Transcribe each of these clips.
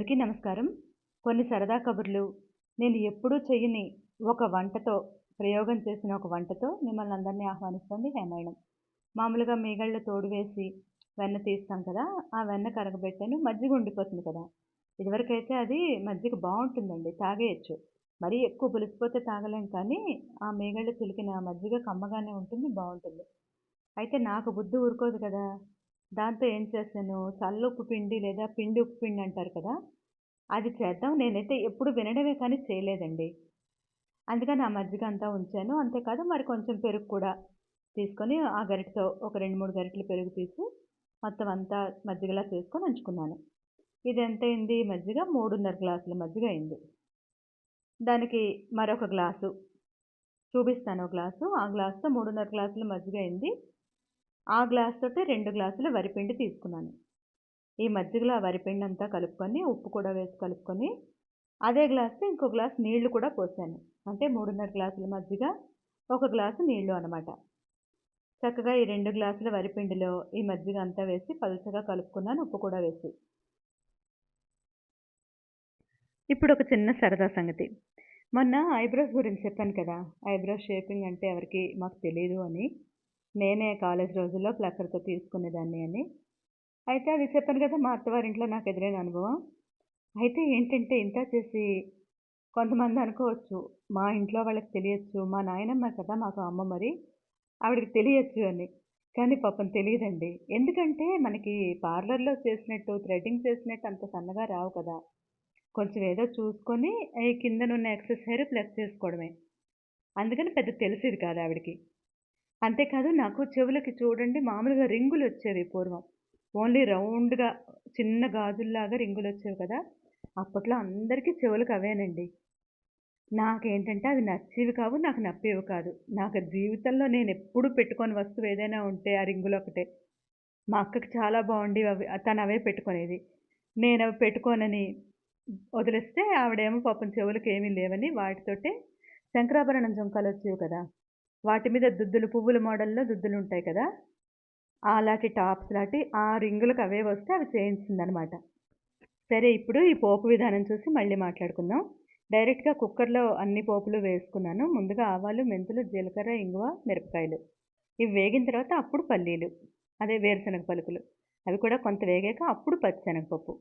అందరికీ నమస్కారం. కొన్ని సరదా కబుర్లు. నేను ఎప్పుడూ చెయ్యని ఒక వంటతో ప్రయోగం చేసిన ఒక వంటతో మిమ్మల్ని అందరినీ ఆహ్వానిస్తుంది హేమాయణం మామూలుగా మీగళ్ళు తోడు వేసి వెన్న తీస్తాం కదా ఆ వెన్న కరగబెట్టాను మజ్జిగ ఉండిపోతుంది కదా. ఇదివరకైతే అది మజ్జిగ బాగుంటుందండి తాగేయచ్చు. మరీ ఎక్కువ పులిసిపోతే తాగలేం కానీ ఆ మీగళ్ళు చిలికిన మజ్జిగ కమ్మగానే ఉంటుంది బాగుంటుంది. అయితే నాకు బుద్ధి ఊరుకోదు కదా. దాంతో ఏం చేశాను చల్లుప్పు పిండి లేదా పిండి ఉప్పు పిండి అంటారు కదా అది చేద్దాం. నేనైతే ఎప్పుడు వినడమే కానీ చేయలేదండి. అందుకని ఆ మజ్జిగ అంతా ఉంచాను. అంతేకాదు మరి కొంచెం పెరుగు కూడా తీసుకొని ఆ గరిటతో ఒక రెండు మూడు గరిటెలు పెరుగు తీసి మొత్తం అంతా మజ్జిగలా చేసుకొని ఉంచుకున్నాను. ఇది ఎంత అయింది? మజ్జిగ మూడున్నర గ్లాసుల మజ్జిగ అయింది. దానికి మరొక గ్లాసు చూపిస్తాను. ఒక గ్లాసు. ఆ గ్లాసుతో మూడున్నర గ్లాసుల మజ్జిగ అయింది. ఆ గ్లాస్ తోటి రెండు గ్లాసులు వరిపిండి తీసుకున్నాను. ఈ మజ్జిగలో ఆ వరిపిండి అంతా కలుపుకొని ఉప్పు కూడా వేసి కలుపుకొని అదే గ్లాస్తో ఇంకో గ్లాస్ నీళ్ళు కూడా పోసాను. అంటే మూడున్నర గ్లాసుల మజ్జిగ ఒక గ్లాసు నీళ్ళు అనమాట చక్కగా ఈ రెండు గ్లాసుల వరిపిండిలో ఈ మజ్జిగ అంతా వేసి పలుచగా కలుపుకున్నాను ఉప్పు కూడా వేసి. ఇప్పుడు ఒక చిన్న సరదా సంగతి. మొన్న ఐబ్రోస్ గురించి చెప్పాను కదా. ఐబ్రోస్ షేపింగ్ అంటే ఎవరికి మాకు తెలియదు అని. నేనే కాలేజ్ రోజుల్లో ప్లక్కర్తో తీసుకునేదాన్ని అని. అయితే అది చెప్పాను కదా మా అత్తవారింట్లో నాకు ఎదురైన అనుభవం. అయితే ఏంటంటే ఇంత చేసి కొంతమంది అనుకోవచ్చు మా ఇంట్లో వాళ్ళకి తెలియచ్చు మా నాయనమ్మ కదా మాకు అమ్మ మరి ఆవిడకి తెలియచ్చు అని. కానీ పాపం తెలియదండి. ఎందుకంటే మనకి పార్లర్లో చేసినట్టు థ్రెడ్డింగ్ చేసినట్టు అంత సన్నగా రావు కదా. కొంచెం ఏదో చూసుకొని ఈ కిందనున్న ఎక్సెస్ హెయిర్ ప్లస్ చేసుకోవడమే. అందుకని పెద్ద తెలిసేది కాదు ఆవిడకి. అంతేకాదు నాకు చెవులకి చూడండి మామూలుగా రింగులు వచ్చేవి పూర్వం. ఓన్లీ రౌండ్గా చిన్న గాజుల్లాగా రింగులు వచ్చేవి కదా. అప్పట్లో అందరికీ చెవులకు అవేనండి. నాకేంటంటే అవి నచ్చేవి కావు నాకు నప్పేవి కాదు. నాకు జీవితంలో నేను ఎప్పుడు పెట్టుకొని వస్తువు ఏదైనా ఉంటే ఆ రింగులు ఒకటే మా అక్కకి చాలా బాగుండి అవి తను అవే పెట్టుకునేది. నేను అవి పెట్టుకోనని వదిలేస్తే ఆవిడేమో పాపం చెవులకు ఏమీ లేవని వాటితోటే శంకరాభరణం జుంకాలు వచ్చేవి కదా. వాటి మీద దుద్దులు పువ్వుల మోడల్లో దుద్దులు ఉంటాయి కదా? అలాంటి టాప్స్ లాంటి ఆ రింగులకు అవే వస్తే అవి చేయించిందనమాట. సరే ఇప్పుడు ఈ పోపు విధానం చూసి మళ్ళీ మాట్లాడుకుందాం. డైరెక్ట్గా కుక్కర్లో అన్ని పోపులు వేసుకున్నాను. ముందుగా ఆవాలు మెంతులు జీలకర్ర ఇంగువ మిరపకాయలు. ఇవి వేగిన తర్వాత అప్పుడు పల్లీలు అదే వేరుశనగ పలుకులు. అవి కూడా కొంత వేగాక అప్పుడు పచ్చిశనగపప్పు.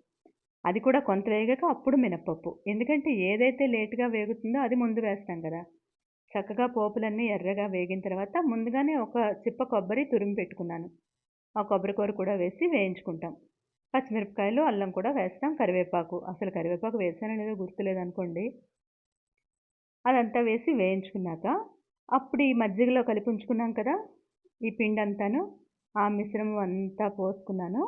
అది కూడా కొంత వేగాక అప్పుడు మినప్పప్పు. ఎందుకంటే ఏదైతే లేటుగా వేగుతుందో అది ముందు వేస్తాం కదా. చక్కగా పోపులన్నీ ఎర్రగా వేగిన తర్వాత ముందుగానే ఒక చిప్ప కొబ్బరి తురిమి పెట్టుకున్నాను. ఆ కొబ్బరి కూర కూడా వేసి వేయించుకుంటాం. పచ్చిమిరపకాయలు అల్లం కూడా వేస్తాం కరివేపాకు. అసలు కరివేపాకు వేసానో లేదో గుర్తులేదు అనుకోండి. అదంతా వేసి వేయించుకున్నాక అప్పుడు ఈ మజ్జిగలో కలిపి ఉంచుకున్నాం కదా ఈ పిండి అంతాను ఆ మిశ్రమం అంతా పోసుకున్నాను.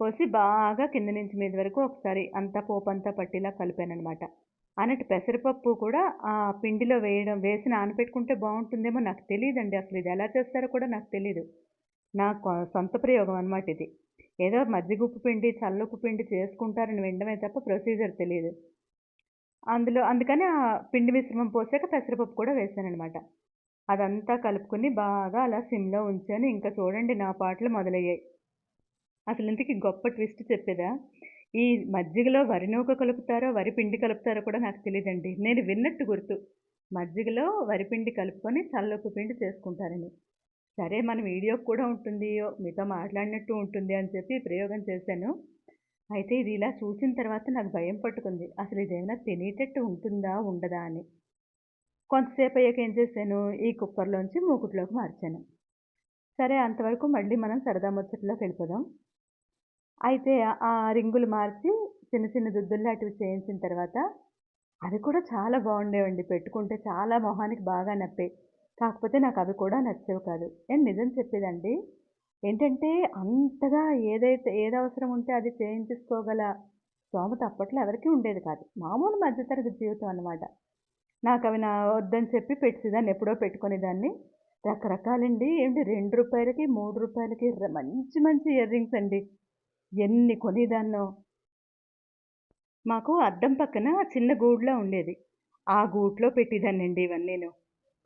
పోసి బాగా కింద నుంచి మీద వరకు ఒకసారి అంతా పోపు అంతా పట్టిలా కలిపాను అనమాట అన్నట్టు పెసరపప్పు కూడా ఆ పిండిలో వేయడం వేసి నానబెట్టుకుంటే బాగుంటుందేమో నాకు తెలియదండి అసలు ఇది ఎలా చేస్తారో కూడా నాకు తెలియదు నా సొంత ప్రయోగం అనమాట ఇది. ఏదో మజ్జిగ ఉప్పు పిండి చల్లుప్పు పిండి చేసుకుంటారని వినడమే తప్ప ప్రొసీజర్ తెలియదు అందులో అందుకని ఆ పిండి మిశ్రమం పోసాక పెసరపప్పు కూడా వేసానమాట అదంతా కలుపుకుని బాగా అలా సిమ్లో ఉంచాను. ఇంకా చూడండి నా పాటలు మొదలయ్యాయి. అసలు ఇంతకీ గొప్ప ట్విస్ట్ చెప్పేదా? ఈ మజ్జిగలో వరి నూక కలుపుతారో వరి పిండి కలుపుతారో కూడా నాకు తెలియదండి నేను విన్నట్టు గుర్తు. మజ్జిగలో వరి పిండి కలుపుకొని చల్లొప్పు పిండి చేసుకుంటారని. సరే మన వీడియో కూడా ఉంటుంది. మీతో మాట్లాడినట్టు ఉంటుంది అని చెప్పి ప్రయోగం చేశాను. అయితే ఇది ఇలా చూసిన తర్వాత నాకు భయం పట్టుకుంది. అసలు ఇదేమైనా తినేటట్టు ఉంటుందా ఉండదా అని. కొంతసేపు అయ్యాక ఏం చేశాను? ఈ కుక్కర్లోంచి మూకుట్లోకి మార్చాను. సరే అంతవరకు మళ్ళీ మనం సరదా ముచ్చట్లోకి వెళ్ళిపోదాం. అయితే ఆ రింగులు మార్చి చిన్న చిన్న దుద్దుల్లాంటివి చేయించిన తర్వాత అవి కూడా చాలా బాగుండేవండి. పెట్టుకుంటే చాలా మొహానికి బాగా నప్పాయి కాకపోతే నాకు అవి కూడా నచ్చేవి కాదు. నేను నిజం చెప్పేదండి ఏంటంటే అంతగా ఏదైతే ఏది అవసరం ఉంటే అది చేయించుకోగల స్తోమత అప్పట్లో ఎవరికీ ఉండేది కాదు. మామూలు మధ్యతరగతి జీవితం అనమాట నాకు అవి నా వద్దని చెప్పి పెట్టేదాన్ని ఎప్పుడో పెట్టుకునేదాన్ని. రకరకాలండి. ఏంటి రెండు రూపాయలకి మూడు రూపాయలకి మంచి మంచి ఇయర్ రింగ్స్ అండి. ఎన్ని కొనేదాన్నో. మాకు అద్దం పక్కన చిన్న గూడులో ఉండేది. ఆ గూట్లో పెట్టేదాన్నండి ఇవన్నీను.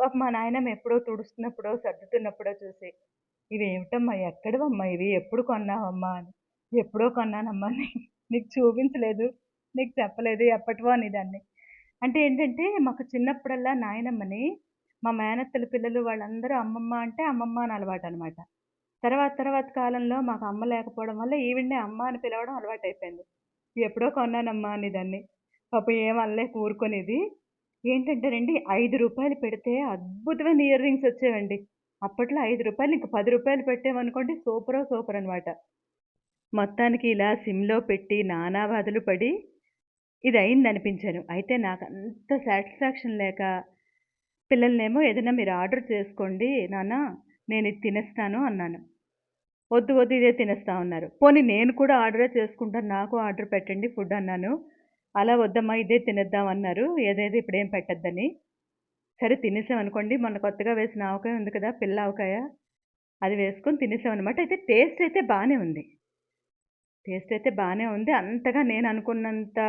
పాప మా నాయనమ్మ ఎప్పుడో తుడుస్తున్నప్పుడో సర్దుతున్నప్పుడో చూసి ఇవేమిటమ్మా ఎక్కడవమ్మా ఇవి? ఎప్పుడు కొన్నావమ్మా అని. ఎప్పుడో కొన్నానమ్మా అని. నీకు చూపించలేదు. నీకు చెప్పలేదు. ఎప్పటివో అనేదాన్ని. అంటే ఏంటంటే మాకు చిన్నప్పుడల్లా నాయనమ్మని మా మేనత్తల పిల్లలు వాళ్ళందరూ అమ్మమ్మ అంటే అమ్మమ్మ అని అలవాటు అనమాట తర్వాత తర్వాత కాలంలో మాకు అమ్మ లేకపోవడం వల్ల ఈవిడ్నే అమ్మ అని పిలవడం అలవాటు అయిపోయింది ఎప్పుడో కొన్నానమ్మా అనేదాన్ని. పాపం ఏం అనలేక ఊరుకునేది. ఏంటంటే రండి ఐదు రూపాయలు పెడితే అద్భుతమైన ఇయర్ రింగ్స్ వచ్చేవండి. అప్పట్లో ఐదు రూపాయలు ఇంక పది రూపాయలు పెట్టామనుకోండి సూపరో సూపర్ అనమాట మొత్తానికి ఇలా సిమ్లో పెట్టి నానా బాధలు పడి ఇది అయింది అనిపించాను అయితే నాకు అంత సాటిస్ఫాక్షన్ లేక పిల్లల్నేమో ఏదైనా మీరు ఆర్డర్ చేసుకోండి నాన్న నేను ఇది తినేస్తాను అన్నాను. వద్దు వద్దు ఇదే తినేస్తా ఉన్నారు పోనీ నేను కూడా ఆర్డరే చేసుకుంటాను నాకు ఆర్డర్ పెట్టండి ఫుడ్ అన్నాను. అలా వద్దమ్మా ఇదే తినేద్దాం అన్నారు. ఏదేదో ఇప్పుడేం పెట్టద్దని. సరే తినేసామనుకోండి మొన్న కొత్తగా వేసిన ఆవకాయ ఉంది కదా పిల్ల ఆవకాయ అది వేసుకొని తినేసామన్నమాట అయితే టేస్ట్ అయితే బాగానే ఉంది. టేస్ట్ అయితే బాగానే ఉంది. అంతగా నేను అనుకున్నంత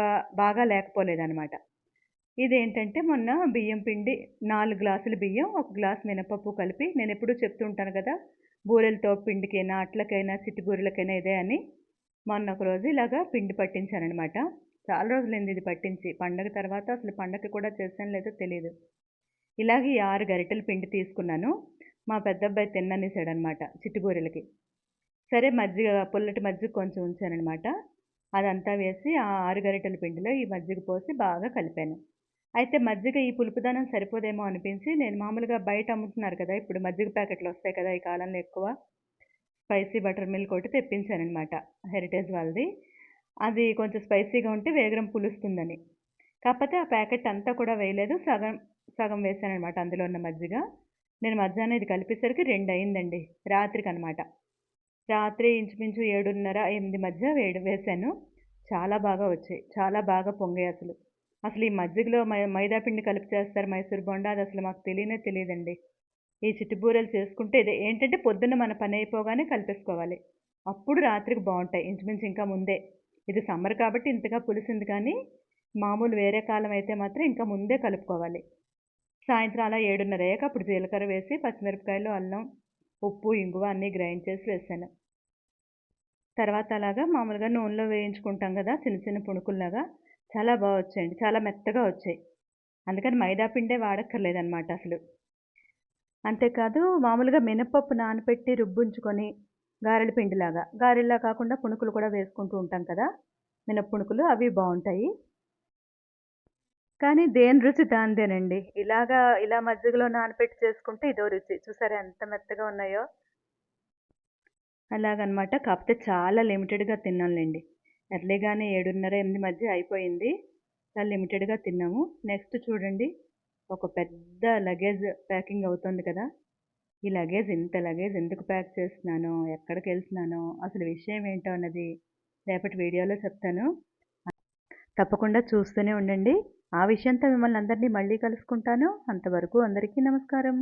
బాగా లేకపోలేదనమాట ఇదేంటంటే మొన్న బియ్యం పిండి నాలుగు గ్లాసులు బియ్యం ఒక గ్లాస్ మినపప్పు కలిపి నేను ఎప్పుడూ చెప్తూ ఉంటాను కదా బూరెలతో పిండికైనా అట్లకైనా చిట్టి బూరెలకైనా ఇదే అని. మొన్న ఒక రోజు ఇలాగా పిండి పట్టించానమాట చాలా రోజులైంది ఇది పట్టించి. పండగ తర్వాత అసలు పండగ కూడా చేశాను లేదో తెలియదు ఇలాగే ఈ ఆరు గరిటెల పిండి తీసుకున్నాను. మా పెద్ద అబ్బాయి తిన్ననేసాడు అనమాట చిట్టుబూరెలకి సరే మజ్జిగ పుల్లటి మజ్జిగ కొంచెం ఉంచానమాట అదంతా వేసి ఆ ఆరు గరిటెల పిండిలో ఈ మజ్జిగ పోసి బాగా కలిపాను. అయితే మజ్జిగ ఈ పులుపుదనం సరిపోదేమో అనిపించి నేను మామూలుగా బయట అమ్ముతున్నారు కదా ఇప్పుడు మజ్జిగ ప్యాకెట్లు వస్తాయి కదా ఈ కాలంలో ఎక్కువ. స్పైసీ బటర్ మిల్క్ ఒకటి తెప్పించానమాట హెరిటేజ్ వాళ్ళది. అది కొంచెం స్పైసీగా ఉంటే వేగరం పులుస్తుందని. కాకపోతే ఆ ప్యాకెట్ అంతా కూడా వేయలేదు సగం సగం వేసానమాట అందులో ఉన్న మజ్జిగ. నేను మధ్యాహ్నం ఇది కలిపేసరికి రెండు అయిందండి రాత్రికి అనమాట రాత్రి ఇంచుమించు ఏడున్నర ఎనిమిది మధ్య వేడి వేసాను. చాలా బాగా వచ్చాయి చాలా బాగా పొంగాయి అసలు. అసలు ఈ మజ్జిగలో మై మైదా పిండి కలిపి చేస్తారు మైసూర్ బొండా అది అసలు మాకు తెలియనే తెలియదండి. ఈ చిట్టుబూరెలు చేసుకుంటే ఇది ఏంటంటే పొద్దున్న మన పని అయిపోగానే కలిపేసుకోవాలి. అప్పుడు రాత్రికి బాగుంటాయి ఇంచుమించు ఇంకా ముందే. ఇది సమ్మర్ కాబట్టి ఇంతగా పులిసింది కానీ మామూలు వేరే కాలం అయితే మాత్రం ఇంకా ముందే కలుపుకోవాలి. సాయంత్రం అలా ఏడున్నర అయ్యాక అప్పుడు జీలకర్ర వేసి పచ్చిమిరపకాయలు అల్లం ఉప్పు ఇంగువ అన్నీ గ్రైండ్ చేసి వేసాను. తర్వాత అలాగా మామూలుగా నూనెలో వేయించుకుంటాం కదా చిన్న చిన్న పుణుకుల్లాగా చాలా బాగా వచ్చాయండి. చాలా మెత్తగా వచ్చాయి. అందుకని మైదా పిండే వాడక్కర్లేదన్నమాట అసలు. అంతేకాదు మామూలుగా మినపప్పు నానపెట్టి రుబ్బుంచుకొని గారెల పిండిలాగా గారెల్లా కాకుండా పుణుకులు కూడా వేసుకుంటూ ఉంటాం కదా మినప్పుణుకులు అవి బాగుంటాయి కానీ దేని రుచి దానిదేనండి. ఇలాగా ఇలా మజ్జిగలో నానపెట్టి చేసుకుంటే ఇదో రుచి. చూసారా ఎంత మెత్తగా ఉన్నాయో. అలాగనమాట కాకపోతే చాలా లిమిటెడ్గా తిన్నానులేండి. ఎర్లీగానే ఏడున్నర ఎనిమిది మధ్య అయిపోయింది. చాలా లిమిటెడ్గా తిన్నాము. నెక్స్ట్ చూడండి. ఒక పెద్ద లగేజ్ ప్యాకింగ్ అవుతుంది కదా. ఈ లగేజ్ ఇంత లగేజ్ ఎందుకు ప్యాక్ చేస్తున్నానో ఎక్కడికి వెళ్తున్నానో అసలు విషయం ఏంటో అన్నది రేపటి వీడియోలో చెప్తాను. తప్పకుండా చూస్తూనే ఉండండి. ఆ విషయంతో మిమ్మల్ని అందరినీ మళ్ళీ కలుసుకుంటాను. అంతవరకు అందరికీ నమస్కారం.